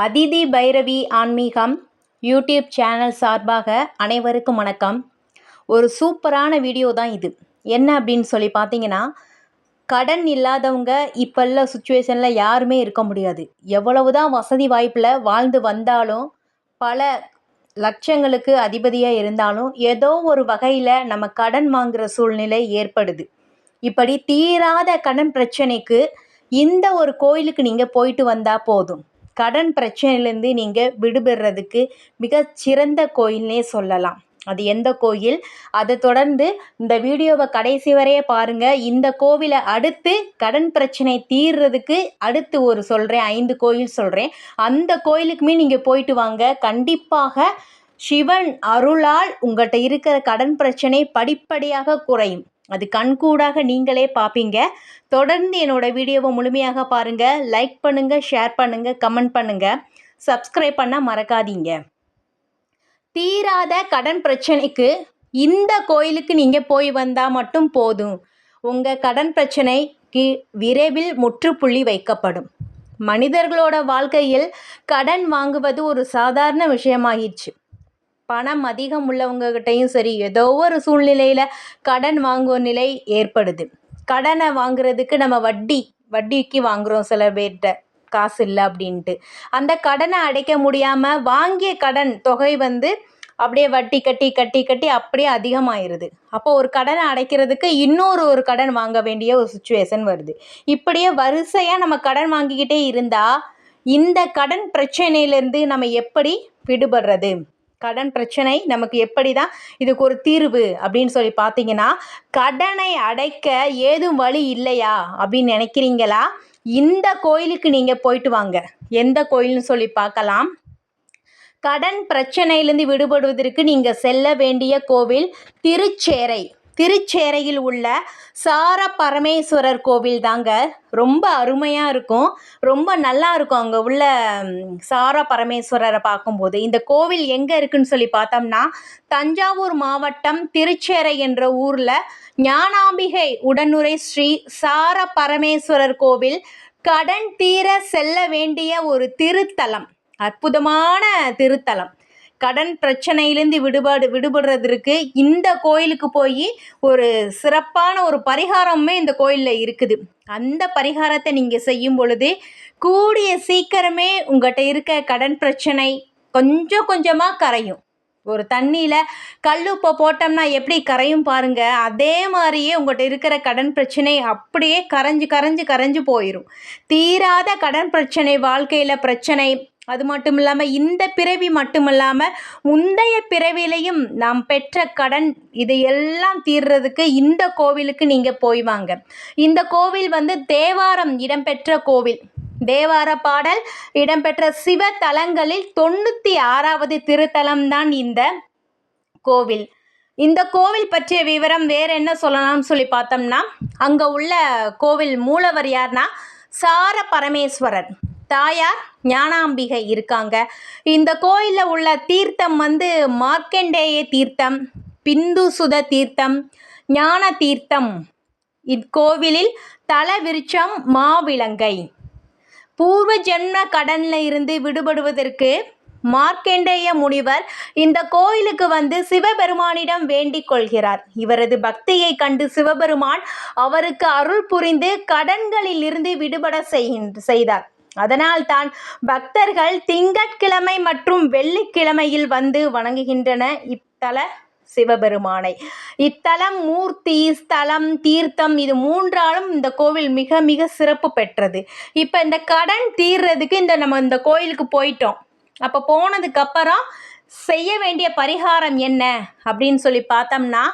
அதிதி பைரவி ஆன்மீகம் YouTube channel சார்பாக அனைவருக்கும் வணக்கம். ஒரு சூப்பரான வீடியோ தான் இது. என்ன அப்படின்னு சொல்லி பார்த்தீங்கன்னா கடன் இல்லாதவங்க இப்போ உள்ள சுச்சுவேஷனில் யாருமே இருக்க முடியாது. எவ்வளவு தான் வசதி வாய்ப்பில் வாழ்ந்து வந்தாலும் பல லட்சங்களுக்கு அதிபதியாக இருந்தாலும் ஏதோ ஒரு வகையில் நம்ம கடன் வாங்குகிற சூழ்நிலை ஏற்படுது. இப்படி தீராத கடன் பிரச்சனைக்கு இந்த ஒரு கோயிலுக்கு நீங்கள் போயிட்டு வந்தால் போதும். கடன் பிரச்சனையிலேருந்து நீங்கள் விடுபடுறதுக்கு மிகச்சிறந்த கோயில்னே சொல்லலாம். அது எந்த கோயில்? அதை தொடர்ந்து இந்த வீடியோவை கடைசி வரைய பாருங்கள் இந்த கோவிலை அடுத்து கடன் பிரச்சனை தீர்றதுக்கு அடுத்து ஒரு சொல்கிறேன் ஐந்து கோயில் சொல்கிறேன் அந்த கோயிலுக்குமே நீங்கள் போயிட்டு வாங்க. கண்டிப்பாக சிவன் அருளால் உங்கள்கிட்ட இருக்கிற கடன் பிரச்சனை படிப்படியாக குறையும். அது கண்கூடாக நீங்களே பார்ப்பீங்க தொடர்ந்து என்னோட வீடியோவை முழுமையாக பாருங்கள் லைக் பண்ணுங்கள் ஷேர் பண்ணுங்கள் கமெண்ட் பண்ணுங்கள் சப்ஸ்கிரைப் பண்ண மறக்காதீங்க. தீராத கடன் பிரச்சனைக்கு இந்த கோயிலுக்கு நீங்கள் போய் வந்தால் மட்டும் போதும். உங்கள் கடன் பிரச்சனைக்கு விரைவில் முற்றுப்புள்ளி வைக்கப்படும். மனிதர்களோட வாழ்க்கையில் கடன் வாங்குவது ஒரு சாதாரண விஷயமாயிடுச்சு. பணம் அதிகம் உள்ளவங்ககிட்டையும் சரி ஏதோ ஒரு சூழ்நிலையில் கடன் வாங்குவ நிலை ஏற்படுது. கடனை வாங்குறதுக்கு நம்ம வட்டி வட்டிக்கு வாங்குகிறோம் சில பேர்கிட்ட. காசு இல்லை அப்படின்ட்டு. அந்த கடனை அடைக்க முடியாமல் வாங்கிய கடன் தொகை வந்து அப்படியே வட்டி கட்டி கட்டி கட்டி அப்படியே அதிகமாயிருது. அப்போ ஒரு கடனை அடைக்கிறதுக்கு இன்னொரு ஒரு கடன் வாங்க வேண்டிய ஒரு சுச்சுவேஷன் வருது. இப்படியே வரிசையாக நம்ம கடன் வாங்கிக்கிட்டே இருந்தால் இந்த கடன் பிரச்சனையிலேருந்து நம்ம எப்படி விடுபடுறது? கடன் பிரச்சனை நமக்கு எப்படி தான் இதுக்கு ஒரு தீர்வு அப்படின்னு சொல்லி பார்த்தீங்கன்னா கடனை அடைக்க ஏதும் வழி இல்லையா அப்படின்னு நினைக்கிறீங்களா? இந்த கோயிலுக்கு நீங்கள் போயிட்டு வாங்க. எந்த கோயில்னு சொல்லி பார்க்கலாம். கடன் பிரச்சனையிலேருந்து விடுபடுவதற்கு நீங்கள் செல்ல வேண்டிய கோவில் திருச்சேரை. திருச்சேரையில் உள்ள சார பரமேஸ்வரர் கோவில் தாங்க. ரொம்ப அருமையாக இருக்கும். ரொம்ப நல்லா இருக்கும் அங்கே உள்ள சார பரமேஸ்வரரை பார்க்கும்போது. இந்த கோவில் எங்கே இருக்குன்னு சொல்லி பார்த்தோம்னா தஞ்சாவூர் மாவட்டம் திருச்சேரை என்ற ஊரில் ஞானாம்பிகை உடனுரை ஸ்ரீ சார பரமேஸ்வரர் கோவில் கடன் தீர செல்ல வேண்டிய ஒரு திருத்தலம். அற்புதமான திருத்தலம். கடன் பிரச்சனையிலேருந்து விடுபாடு விடுபடுறதற்கு இந்த கோயிலுக்கு போய் ஒரு சிறப்பான ஒரு பரிகாரமே இந்த கோயிலில் இருக்குது. அந்த பரிகாரத்தை நீங்கள் செய்யும் பொழுது கூடிய சீக்கிரமே உங்கள்கிட்ட இருக்க கடன் பிரச்சனை கொஞ்சம் கொஞ்சமாக கரையும். ஒரு தண்ணியில் கல் உப்பை போட்டோம்னா எப்படி கரையும் பாருங்கள் அதே மாதிரியே உங்கள்கிட்ட இருக்கிற கடன் பிரச்சனை அப்படியே கரைஞ்சு கரைஞ்சு கரைஞ்சு போயிடும் தீராத கடன் பிரச்சனை வாழ்க்கையில் பிரச்சனை அது மட்டும் இல்லாமல் இந்த பிறவி மட்டும் இல்லாமல் முந்தைய பிறவிலையும் நாம் பெற்ற கடன் இதையெல்லாம் தீர்றதுக்கு இந்த கோவிலுக்கு நீங்கள் போய் வாங்க. இந்த கோவில் வந்து தேவாரம் இடம்பெற்ற கோவில். தேவார பாடல் இடம்பெற்ற சிவ தலங்களில் தொண்ணூற்றி ஆறாவது திருத்தலம்தான் இந்த கோவில். இந்த கோவில் பற்றிய விவரம் வேறு என்ன சொல்லலாம்னு சொல்லி பார்த்தோம்னா அங்கே உள்ள கோவில் மூலவர் யார்னா சார பரமேஸ்வரர். தாயார் ஞானாம்பிகை இருக்காங்க. இந்த கோயிலில் உள்ள தீர்த்தம் வந்து மார்க்கண்டேய தீர்த்தம் பிந்துசுத தீர்த்தம் ஞான தீர்த்தம். இக்கோவிலில் தல விருட்சம் மாவிலங்கை பூர்வ ஜென்ம கடனில் இருந்து விடுபடுவதற்கு மார்க்கண்டேய முனிவர் இந்த கோயிலுக்கு வந்து சிவபெருமானிடம் வேண்டிக் கொள்கிறார். இவரது பக்தியை கண்டு சிவபெருமான் அவருக்கு அருள் புரிந்து கடன்களில் இருந்து விடுபட செய்தார். அதனால் தான் பக்தர்கள் திங்கட்கிழமை மற்றும் வெள்ளிக்கிழமையில் வந்து வணங்குகின்றன. இத்தல சிவபெருமானை. இத்தலம் மூர்த்தி ஸ்தலம் தீர்த்தம் இது மூன்றாலும் இந்த கோவில் மிக மிக சிறப்பு பெற்றது. இப்போ இந்த கடன் தீர்றதுக்கு இந்த நம்ம இந்த கோயிலுக்கு போயிட்டோம். அப்போ போனதுக்கப்புறம் செய்ய வேண்டிய பரிகாரம் என்ன? அப்படின்னு சொல்லி பார்த்தோம்னா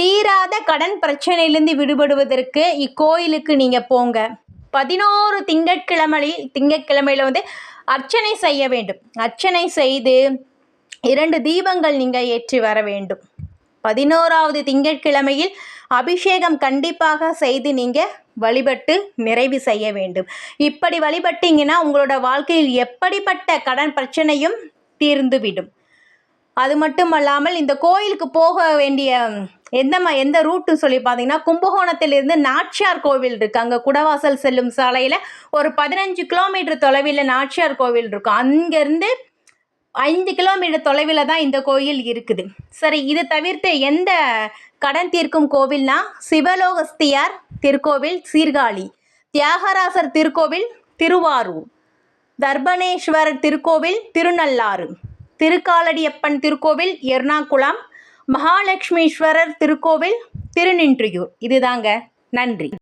தீராத கடன் பிரச்சனையிலேருந்து விடுபடுவதற்கு இக்கோயிலுக்கு நீங்கள் போங்க. பதினோரு திங்கட்கிழமையில் திங்கட்கிழமையில் வந்து அர்ச்சனை செய்ய வேண்டும். அர்ச்சனை செய்து இரண்டு தீபங்கள் நீங்கள் ஏற்றி வர வேண்டும். பதினோராவது திங்கட்கிழமையில் அபிஷேகம் கண்டிப்பாக செய்து நீங்கள் வழிபட்டு நிறைவு செய்ய வேண்டும். இப்படி வழிபட்டீங்கன்னா உங்களோட வாழ்க்கையில் எப்படிப்பட்ட கடன் பிரச்சனையும் தீர்ந்துவிடும். அது மட்டும் அல்லாமல் இந்த கோயிலுக்கு போக வேண்டிய எந்த எந்த ரூட்டுன்னு சொல்லி பார்த்தீங்கன்னா கும்பகோணத்திலிருந்து நாச்சியார் கோவில் இருக்குது அங்கே குடவாசல் செல்லும் சாலையில் ஒரு பதினஞ்சு கிலோமீட்டர் தொலைவில் நாச்சியார் கோவில் இருக்கும். அங்கேருந்து ஐந்து கிலோமீட்டர் தொலைவில் தான் இந்த கோயில் இருக்குது. சரி இது தவிர்த்து எந்த கடன் தீர்க்கும் கோவில்னா சிவலோகஸ்தியார் திருக்கோவில் சீர்காழி தியாகராசர் திருக்கோவில் திருவாரூர் தர்பணேஸ்வரர் திருக்கோவில் திருநள்ளாறு திருக்காலடியப்பன் திருக்கோவில் எர்ணாகுளம் மகாலட்சுமீஸ்வரர் திருக்கோவில் திருநின்றியூர். இதுதாங்க. நன்றி.